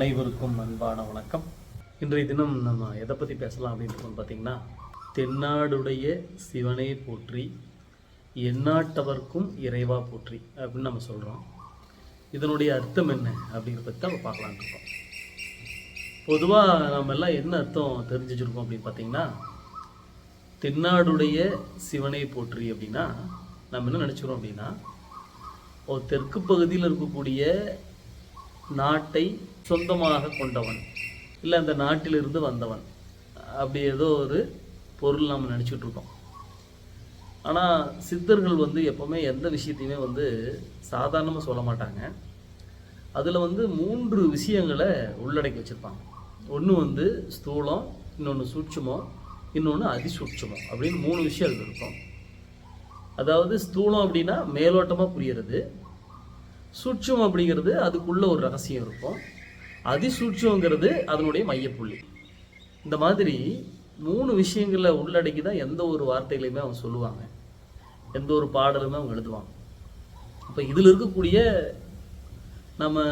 அனைவருக்கும் அன்பான வணக்கம். இன்றைய தினம் நம்ம எதை பற்றி பேசலாம் அப்படின்னு பார்த்தீங்கன்னா தென்னாடுடைய சிவனை போற்றி எந்நாட்டவர்க்கும் இறைவா போற்றி அப்படின்னு நம்ம சொல்கிறோம் இதனுடைய அர்த்தம் என்ன அப்படிங்கிற பற்றி நம்ம பார்க்கலான்னு இருக்கோம். பொதுவாக நம்ம எல்லாம் என்ன அர்த்தம் தெரிஞ்சு வச்சுருக்கோம் அப்படின்னு பார்த்தீங்கன்னா தென்னாடுடைய சிவனை போற்றி அப்படின்னா நம்ம என்ன நினச்சிக்கிறோம் அப்படின்னா ஒரு தெற்கு பகுதியில் இருக்கக்கூடிய நாட்டை சொந்தமாக கொண்டவன். இல்லை அந்த நாட்டிலிருந்து வந்தவன். அப்படி ஏதோ ஒரு பொருள் நாம் நினச்சிட்டு இருக்கோம். ஆனால் சித்தர்கள் வந்து எப்போவுமே எந்த விஷயத்தையுமே வந்து சாதாரணமாக சொல்ல மாட்டாங்க. அதில் வந்து மூன்று விஷயங்களை உள்ளடக்கி வச்சுருப்பாங்க. ஒன்று வந்து ஸ்தூலம் இன்னொன்று சூட்சுமம் இன்னொன்று அதிசூட்சுமம் அப்படின்னு மூணு விஷயம் அதில் இருக்கும். அதாவது ஸ்தூலம் அப்படின்னா மேலோட்டமாக புரியறது சூட்சம் அப்படிங்கிறது அதுக்குள்ள ஒரு ரகசியம் இருக்கும். அதிசூட்சங்கிறது அதனுடைய மையப்புள்ளி. இந்த மாதிரி மூணு விஷயங்களை உள்ளடக்கி தான் எந்த ஒரு வார்த்தைகளையுமே அவங்க சொல்லுவாங்க. எந்த ஒரு பாடலுமே அவங்க எழுதுவாங்க. இப்போ இதில் இருக்கக்கூடிய நம்ம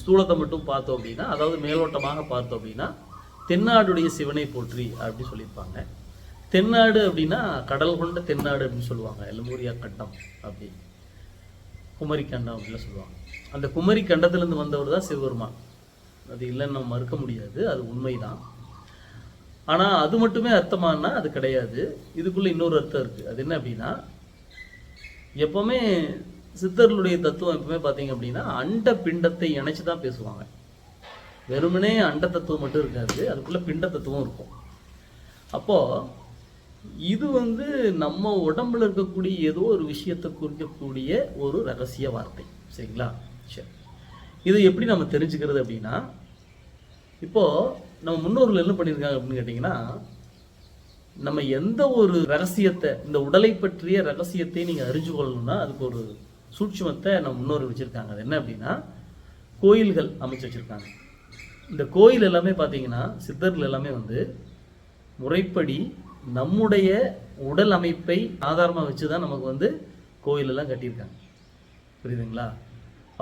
ஸ்தூலத்தை மட்டும் பார்த்தோம் அப்படின்னா அதாவது மேலோட்டமாக பார்த்தோம் அப்படின்னா தென்னாடுடைய சிவனை போற்றி அப்படின்னு சொல்லியிருப்பாங்க. தென்னாடு அப்படின்னா கடல் கொண்ட தென்னாடு அப்படின்னு சொல்லுவாங்க. எல்லமூரியா கட்டம் அப்படின்னு. குமரி கண்டம் அப்படின்னு சொல்லுவாங்க. அந்த குமரி கண்டத்துலேருந்து வந்தவர் தான் சிவபெருமான். அது இல்லைன்னு நம்ம மறுக்க முடியாது. அது உண்மைதான். ஆனால் அது மட்டுமே அர்த்தமானா அது கிடையாது. இதுக்குள்ளே இன்னொரு அர்த்தம் இருக்குது அது என்ன அப்படின்னா எப்போவுமே சித்தர்களுடைய தத்துவம் எப்பவுமே பார்த்தீங்க அப்படின்னா அண்ட பிண்டத்தை இணைச்சி தான் பேசுவாங்க. வெறுமனே அண்ட தத்துவம் மட்டும் இருக்காது. அதுக்குள்ளே பிண்ட தத்துவம் இருக்கும். அப்போது இது வந்து நம்ம உடம்புல இருக்கக்கூடிய ஏதோ ஒரு விஷயத்தை குறிக்கக்கூடிய ஒரு ரகசிய வார்த்தை. சரிங்களா? சரி. இது எப்படி நம்ம தெரிஞ்சுக்கிறது அப்படின்னா இப்போ நம்ம முன்னோர்கள் என்ன பண்ணியிருக்காங்க அப்படின்னு கேட்டிங்கன்னா நம்ம எந்த ஒரு ரகசியத்தை இந்த உடலை பற்றிய ரகசியத்தை நீங்கள் அறிஞ்சு கொள்ளணும்னா அதுக்கு ஒரு சூட்சுமத்தை நம்ம முன்னோர்கள் வச்சுருக்காங்க. அது என்ன அப்படின்னா கோயில்கள் அமைச்சு வச்சுருக்காங்க. இந்த கோயில் எல்லாமே பார்த்தீங்கன்னா சித்தர்கள் எல்லாமே வந்து முறைப்படி நம்முடைய உடல் அமைப்பை ஆதாரமாக வச்சு தான் நமக்கு வந்து கோயிலெல்லாம் கட்டியிருக்காங்க. புரியுதுங்களா?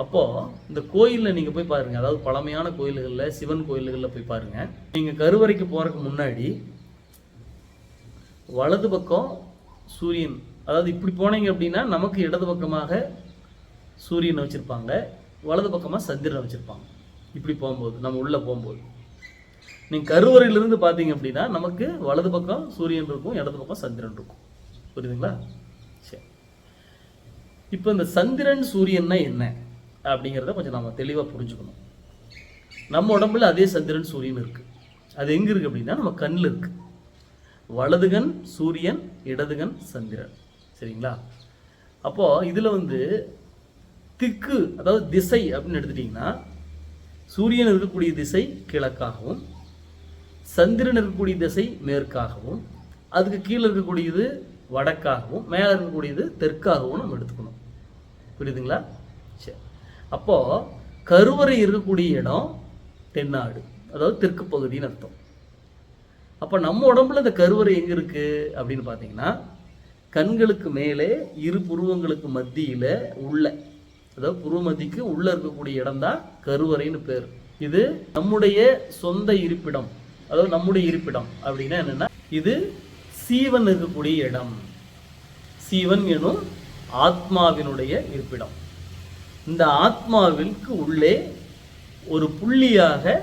அப்போது இந்த கோயிலில் நீங்கள் போய் பாருங்கள் அதாவது பழமையான கோயில்களில் சிவன் கோயில்களில் போய் பாருங்கள் நீங்கள் கருவறைக்கு போகிறதுக்கு முன்னாடி வலது பக்கம் சூரியன். அதாவது இப்படி போனீங்க அப்படின்னா நமக்கு இடது பக்கமாக சூரியனை வச்சுருப்பாங்க. வலது பக்கமாக சந்திரனை வச்சுருப்பாங்க. இப்படி போகும்போது நம்ம உள்ளே போகும்போது. நீங்கள் கருவறையிலிருந்து பார்த்தீங்க அப்படின்னா நமக்கு வலது பக்கம் சூரியன் இருக்கும் இடது பக்கம் சந்திரன் இருக்கும். புரியுதுங்களா? சரி. இப்போ இந்த சந்திரன் சூரியன்னா என்ன? அப்படிங்கிறத கொஞ்சம் நம்ம தெளிவாக புரிஞ்சுக்கணும். நம்ம உடம்புல அதே சந்திரன் சூரியன் இருக்கு. அது எங்கே இருக்கு அப்படின்னா நம்ம கண்ணில் இருக்கு. வலதுகன் சூரியன் இடதுகன் சந்திரன். சரிங்களா? அப்போது இதில் வந்து திக்கு அதாவது திசை அப்படின்னு எடுத்துட்டிங்கன்னா சூரியன் இருக்கக்கூடிய திசை கிழக்காகவும் சந்திரன் இருக்கக்கூடிய திசை மேற்காகவும் அதுக்கு கீழே இருக்கக்கூடியது வடக்காகவும் மேலே இருக்கக்கூடியது தெற்காகவும் நம்ம எடுத்துக்கணும். புரியுதுங்களா? சரி. அப்போது கருவறை இருக்கக்கூடிய இடம் தென்னாடு அதாவது தெற்கு பகுதின்னு அர்த்தம். அப்போ நம்ம உடம்புல இந்த கருவறை எங்கே இருக்குது அப்படின்னு பார்த்தீங்கன்னா கண்களுக்கு மேலே இரு புருவங்களுக்கு மத்தியில் உள்ள அதாவது புருவ மத்திக்கு உள்ளே இருக்கக்கூடிய இடம் தான் கருவறைன்னு பேர். இது நம்முடைய சொந்த இருப்பிடம். அதாவது நம்முடைய இருப்பிடம் அப்படின்னா என்னென்னா இது சீவன் இருக்கக்கூடிய இடம். சீவன் எனும் ஆத்மாவினுடைய இருப்பிடம். இந்த ஆத்மாவிற்கு உள்ளே ஒரு புள்ளியாக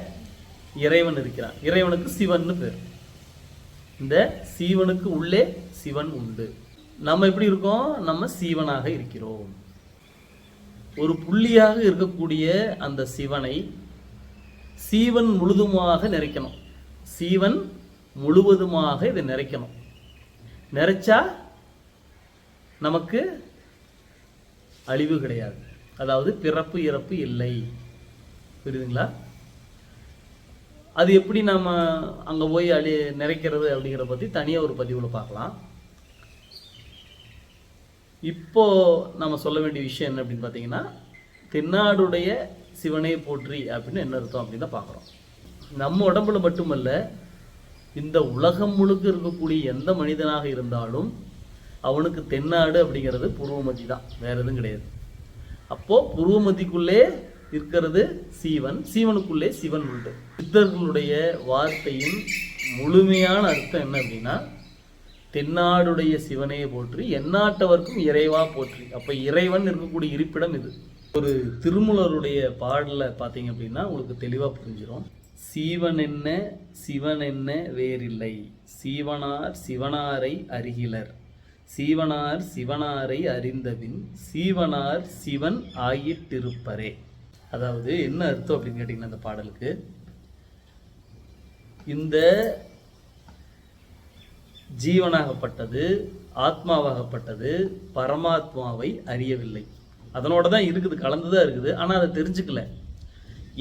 இறைவன் இருக்கிறான். இறைவனுக்கு சிவன்னு பேர். இந்த சீவனுக்கு உள்ளே சிவன் உண்டு. நம்ம எப்படி இருக்கோம்? நம்ம சீவனாக இருக்கிறோம். ஒரு புள்ளியாக இருக்கக்கூடிய அந்த சிவனை சீவன் முழுதுமாக நிறைக்கணும். சீவன் முழுவதுமாக இதை நிறைக்கணும். நிறைச்சா நமக்கு அழிவு கிடையாது. அதாவது பிறப்பு இறப்பு இல்லை. புரியுதுங்களா? அது எப்படி நம்ம அங்கே போய் அழி நிறைக்கிறது அப்படிங்கிறத பற்றி தனியாக ஒரு பதிவில் பார்க்கலாம். இப்போ நம்ம சொல்ல வேண்டிய விஷயம் என்ன அப்படின்னு பார்த்தீங்கன்னா தென்னாடுடைய சிவனை போற்றி அப்படின்னு என்ன அர்த்தம் அப்படின்னு தான் பார்க்குறோம். நம்ம உடம்புல மட்டுமல்ல இந்த உலகம் முழுக்க இருக்கக்கூடிய எந்த மனிதனாக இருந்தாலும் அவனுக்கு தென்னாடு அப்படிங்கிறது புருவமதி தான் வேற எதுவும் கிடையாது. அப்போ புருவமதிக்குள்ளே இருக்கிறது சீவன் சீவனுக்குள்ளே சிவன் உண்டு. சித்தர்களுடைய வார்த்தையின் முழுமையான அர்த்தம் என்ன அப்படின்னா தென்னாடுடைய சிவனையை போற்றி எந்நாட்டவர்க்கும் இறைவா போற்றி. அப்ப இறைவன் இருக்கக்கூடிய இருப்பிடம் இது. ஒரு திருமூலருடைய பாடல பார்த்தீங்க அப்படின்னா உங்களுக்கு தெளிவாக புரிஞ்சிடும் சீவன் என்ன சிவன் என்ன வேறில்லை. சீவனார் சிவனாரை அறிகிலர். சீவனார் சிவனாரை அறிந்தபின் சீவனார் சிவன் ஆயிட்டிருப்பரே. அதாவது என்ன அர்த்தம் அப்படின்னு கேட்டிங்கன்னா அந்த பாடலுக்கு? இந்த ஜீவனாகப்பட்டது ஆத்மாவாகப்பட்டது பரமாத்மாவை அறியவில்லை. அதனோட தான் இருக்குது கலந்து தான் இருக்குது. ஆனால் அதை தெரிஞ்சுக்கல.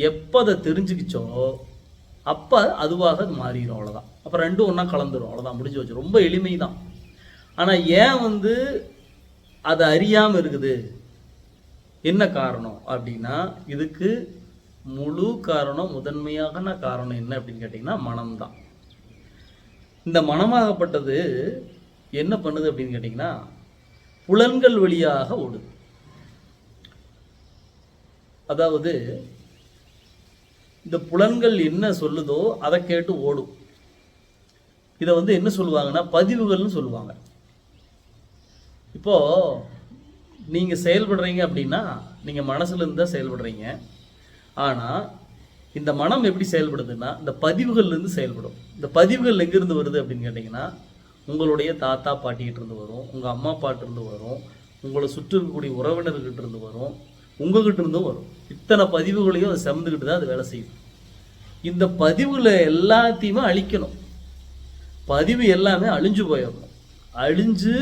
எப்போ அதை தெரிஞ்சுக்கிச்சோ அப்போ அதுவாக அது மாறிடும் அவ்வளோதான் அப்போ ரெண்டும் ஒன்றா கலந்துடும் அவ்வளோதான் முடிஞ்சு வச்சு ரொம்ப எளிமை தான் ஆனால் ஏன் வந்து அதை அறியாமல் இருக்குது? என்ன காரணம் அப்படின்னா இதுக்கு முழு காரணம் முதன்மையான காரணம் என்ன அப்படின்னு கேட்டிங்கன்னா மனம்தான். இந்த மனமாகப்பட்டது என்ன பண்ணுது அப்படின்னு கேட்டிங்கன்னா புலன்கள் வழியாக ஓடுது. அதாவது இந்த புலன்கள் என்ன சொல்லுதோ அதை கேட்டு ஓடும். இதை வந்து என்ன சொல்லுவாங்கன்னா பதிவுகள்னு சொல்லுவாங்க. இப்போ நீங்கள் செயல்படுறீங்க அப்படின்னா நீங்கள் மனசுலேருந்து தான் செயல்படுறீங்க. ஆனால் இந்த மனம் எப்படி செயல்படுதுன்னா இந்த பதிவுகள்லேருந்து செயல்படும். இந்த பதிவுகள் எங்கேருந்து வருது அப்படின்னு கேட்டிங்கன்னா உங்களுடைய தாத்தா பாட்டிகிட்ட இருந்து வரும் உங்கள் அம்மா அப்பாட்டிருந்து வரும் உங்களை சுற்றி இருக்கக்கூடிய உறவினர்கிட்ட இருந்து வரும் உங்ககிட்ட இருந்தும் வரும். இத்தனை பதிவுகளையும் அது செமந்துக்கிட்டு தான் அது வேலை செய்யும் இந்த பதிவுகளை எல்லாத்தையுமே அழிக்கணும். பதிவு எல்லாமே அழிஞ்சு போயிடணும். அழிஞ்சு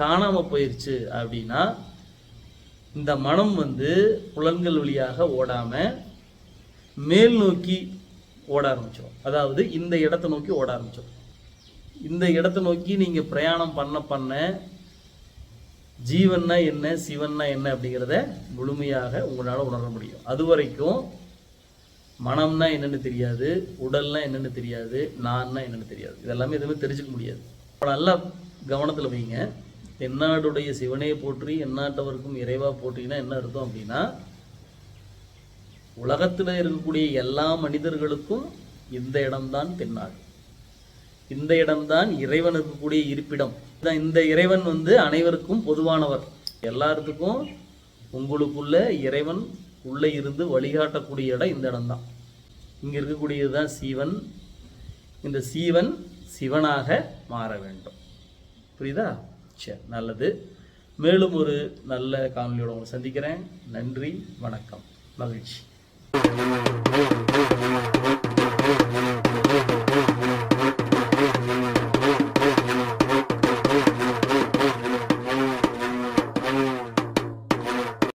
காணாமல் போயிடுச்சு அப்படின்னா இந்த மனம் வந்து புலன்கள் வழியாக ஓடாமல் மேல் நோக்கி ஓட ஆரம்பிச்சிடும். அதாவது இந்த இடத்தை நோக்கி ஓட ஆரம்பிச்சிடும். இந்த இடத்தை நோக்கி நீங்கள் பிரயாணம் பண்ண பண்ண ஜீவன்னா என்ன சிவன்னா என்ன அப்படிங்கிறத முழுமையாக உங்களால் உணர முடியும். அது வரைக்கும் மனம்னா என்னென்னு தெரியாது உடல்னா என்னென்னு தெரியாது நான்னா என்னென்னு தெரியாது. இதெல்லாமே எதுவுமே தெரிஞ்சுக்க முடியாது. இப்போ நல்லா கவனத்தில் வைங்க. தென்னாடுடைய சிவனே போற்றி எந்நாட்டவருக்கும் இறைவா போற்றினா என்ன அர்த்தம் அப்படின்னா உலகத்தில் இருக்கக்கூடிய எல்லா மனிதர்களுக்கும் இந்த இடம்தான் தென்னாடு. இந்த இடம்தான் இறைவன் இருக்கக்கூடிய இருப்பிடம். இந்த இறைவன் வந்து அனைவருக்கும் பொதுவானவர். எல்லாத்துக்கும் உங்களுக்குள்ள இறைவன் உள்ளே இருந்து வழிகாட்டக்கூடிய இடம் இந்த இடம்தான். இங்க இருக்கக்கூடியதுதான் சீவன். இந்த சீவன் சிவனாக மாற வேண்டும். புரியுதா? சரி நல்லது. மேலும் ஒரு நல்ல காணொலியோட உங்களை சந்திக்கிறேன். நன்றி வணக்கம். மகிழ்ச்சி.